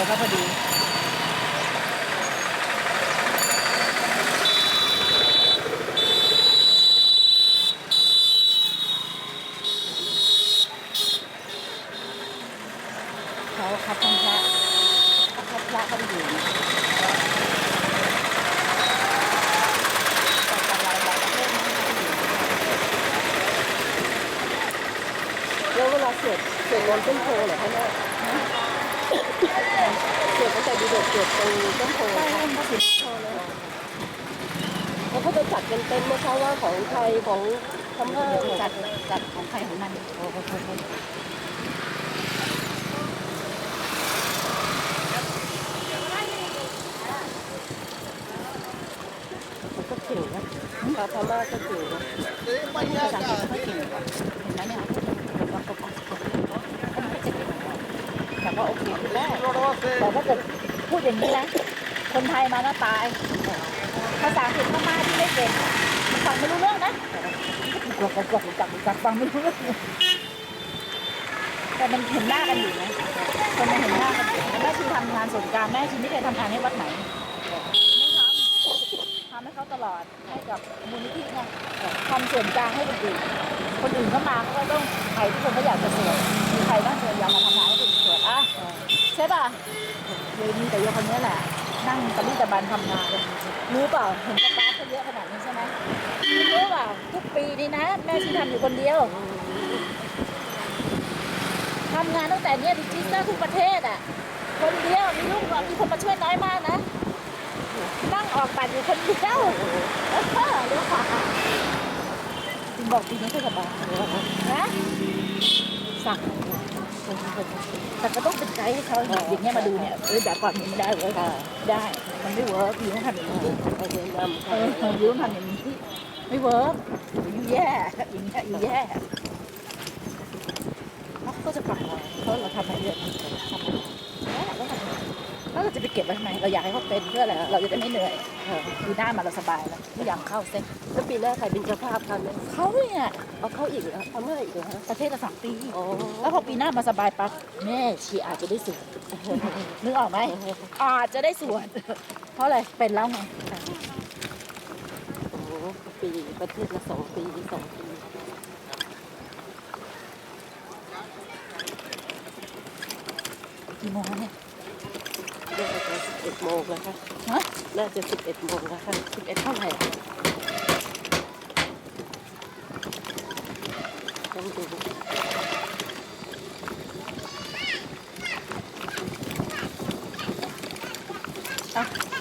อเขาพอดีเขาคัดทั้งพระเขาคัดพระเขาไปอยู่แต่แต่หลายหลายประเทศนะเขาไปอยู่แล้วเวลาสวดสวดมนต์ต้นโพเหรอคะแม่ ดตั้งแต่ดีเด็กสวดตรงต้นโพใช่ค่ะสิทธิ์โทเลยแล้วเขาจะจัดกันเต็มไหมคะว่าของไทยของพม่าจัดจัดของใครของมันเขาก็เก่งนะชาวพม่าก็เก่งนะภาษาอังกฤษไม่เก่งเห็นไหมเนี่ยแต่ว่าโอเคแม่แต่ถ้าเกิด พูดอย่างนี้นะ คนไทยมาแล้วตาย ภาษาอังกฤษพม่าที่ไม่เก่งมันฟังไม่รู้เรื่องนะกลัวกลัวกลัวกลัวกลัวฟังไม่รู้เรื่องแต่มันเห็นหน้ากันอยู่นะคนมันเห็นหน้ากันอยู่แม่ชีทำงานส่วนกลางแม่ชีไม่เคยทำงานให้วัดไหนไม่ทำทำให้เขาตลอดให้กับมูลนิธิไงทำส่วนกลางให้คนอื่นคนอื่นเข้ามาเขาก็ต้องใครทุกคนก็อยากจะสวดมีใครบ้างเธออยากมาทำงานให้คนสวดอะใช่ป่ะ มีแต่โยคนนี้แหละ นั่งตะลี่ตะบันทำงาน รู้เปล่าเห็นสตาเขาเยอะขนาดนี้ใช่ไหมรู้เปล่าทุกปีนี่นะ แม่ชีทำอยู่คนเดียวทำงานตั้งแต่เนี้ยดิจิทัลทุกประเทศอะ คนเดียวมีลูกมีคนมาช่วยน้อยมากนะนั่งออกบัตรอยู่คนเดียวเออเรื่องขวาจริงบอกปีนี้ก็สบายนะสั่ง แต่ก็ต้องเป็นไกด์ให้เขาอย่างเงี้ยมาดูเนี่ยเออแบบก่อนนี้ไม่ได้เว้ยได้มันไม่เวิร์กอยู่ต้องทำอย่างนี้ไปแนะนำเอค่ะออยู่ต้องทำอย่างนี้ไม่เวิร์กอยู่แย่อย่างเงี้ยอยู่แย่เขาก็จะปรับเราเพราะเราทำมาเยอะทำมาแล้วเราก็ทำแล้ว เราจะไปเก็บไว้ทำไมเราอยากให้เขาเป็นเพื่ออะไรเราจะได้ไม่เหนื่อยค่ะปีหน้ามาเราสบายแล้วทุกอย่างเข้าเส้นแล้วปีหน้าใครเป็นเจ้าภาพคะแม่เขาเนี่ยเอาเข้าอีกเหรอพม่าอีกเหรอฮะประเทศละสองปีอ๋อแล้วพอปีหน้ามาสบายปั๊บแม่ชีอาจจะได้สวดนึกออกไหมอาจจะได้สวดเพราะอะไรเป็นแล้วไงโอ้โหปีประเทศละสองปีสองปีกี่โมงแล้วเนี่ย น่าจะสิบเอ็ดโมงแล้วค่ะฮะน่าจะสิบเอ็ดโมงแล้วค่ะสิบเอ็ดเท่าไหร่อะต้องดูอะ